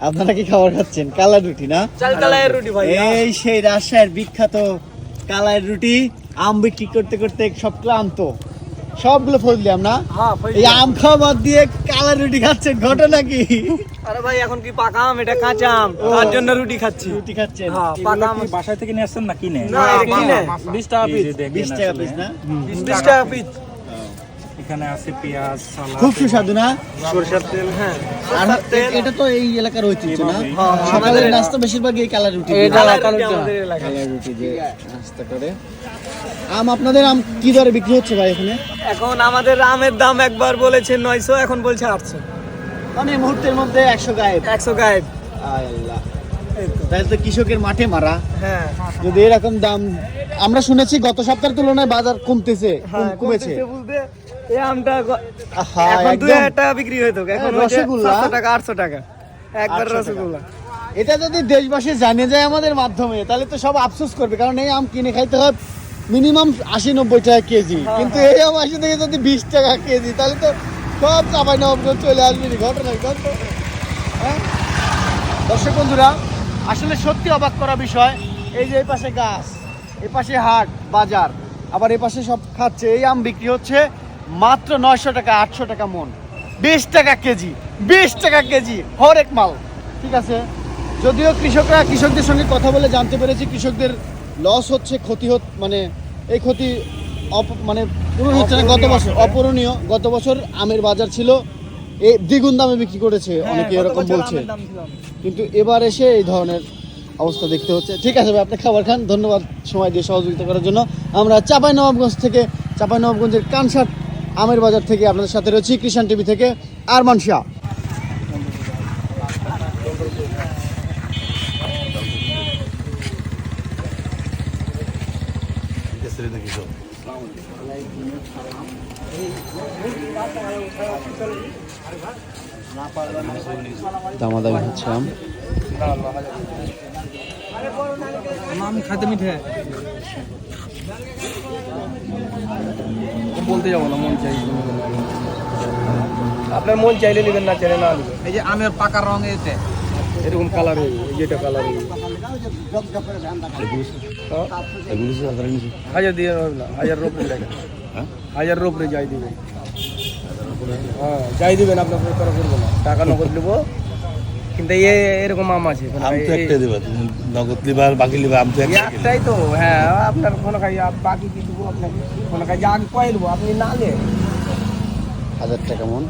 আপনারা কি খাবার খাচ্ছেন কালার রুটি না চাল রুটি ভাই এই সেই রাজশাহীর বিখ্যাত কালার রুটি আম বিক্রি করতে করতে সব ক্লান্ত সবগুলো ফজলিয়াম না হ্যাঁ এই আম খাওয়া বাদ দিয়ে কালার রুটি খাচ্ছেন ঘটনা কি আরে ভাই এখন কি পাকা আম এটা কাঁচা আম তার জন্য রুটি খাচ্ছি রুটি খাচ্ছেন হ্যাঁ পাকা আম বাসায় থেকে নিয়ে আসছেন না কিনে না কিনে বিশ টাকা পিস বিশ টাকা পিস না বিশ টাকা পিস এখানে আছে পেঁয়াজ খুব সুস্বাদু না? সরষের তেল হ্যাঁ। আর এটা তো এই এলাকার ঐতিহ্য না? সকালের নাস্তা বেশিরভাগ এই কালার রুটি এটা। কালার রুটি দিয়ে নাস্তা করে। আম আপনাদের আম কি দরে বিক্রি হচ্ছে ভাই এখানে? এখন আমাদের আমের দাম একবার বলেছে নয়শো এখন বলছে আটশো। মানে মুহূর্তের মধ্যে একশো গায়েব। একশো গায়েব। আল্লাহ। তাহলে তো কৃষকের মাঠে মারা। হ্যাঁ। যদি এরকম দাম আমরা শুনেছি গত সপ্তাহের তুলনায় বাজার কমতেছে হ্যাঁ কমেছে। এই আমটা এখন দুই। হাজার টাকা বিক্রি হইতো এখন হ্যাঁ, রসগোল্লা। টাকা আটশো টাকা। একবার রসগোল্লা। এটা যদি দেশবাসী জানে যায় আমাদের মাধ্যমে তাহলে তো সব আফসোস করবে কারণ এই আম কিনে খাইতে হয় মিনিমাম আশি নব্বই টাকা কেজি। হ্যাঁ, কিন্তু এই আম আসে থেকে যদি বিশ টাকা কেজি তাহলে তো সব চাপাই নবাবগঞ্জ চলে আসবে ঘটনা হ্যাঁ? দর্শক বন্ধুরা আসলে সত্যি অবাক করা বিষয় এই যে এই পাশে গাছ এই পাশে হাট বাজার আবার এই পাশে সব খাচ্ছে এই আম বিক্রি হচ্ছে মাত্র নয়শো টাকা আটশো টাকা মন। বিশ টাকা কেজি বিশ টাকা কেজি হরেক মাল। ঠিক আছে? যদিও কৃষকরা কৃষকদের সঙ্গে কথা বলে জানতে পেরেছি কৃষকদের লস হচ্ছে ক্ষতি হত মানে এই ক্ষতি অপ- মানে পূরণ হচ্ছে না গত বছর। অপূরণীয়। গত বছর আমের বাজার ছিল এই দ্বিগুণ দামে বিক্রি করেছে অনেকে এরকম বলছে। কিন্তু এবার এসে এই ধরনের অবস্থা দেখতে হচ্ছে। ঠিক আছে ভাই আপনি খাবার খান। ধন্যবাদ সময় দিয়ে সহযোগিতা করার জন্য। আমরা চাপাই নবাবগঞ্জ থেকে চাপাই নবাবগঞ্জের কানসাট আমের বাজার থেকে আপনাদের সাথে রয়েছি কৃষাণ টিভি থেকে আরমান শাহ। আম খাইতে মিঠে। বলতে যাব না মন চাই। আপনার মন চাইলে নেবেন না চাইলে না নেবেন। এই যে আমের পাকা রং এতে। এরকম কালার যেটা কালার হাজার দিয়ে না হাজার রোপরে লাগে হাজার রোপরে যাই দিবেন। হ্যাঁ যাই দিবেন আপনার করা করব না। টাকা নগদ নেব। কিন্তু এ এরকম আম আছে। আম তো একটাই দেবা তুমি নগদ লিবা আর বাকি লিবা আম তো একটাই তো হ্যাঁ আপনার কোনো কাজ বাকি কি দেবো আপনাকে? কোনো কাজ আগে কয় দেবো আপনি না নেন হাজার টাকা মন।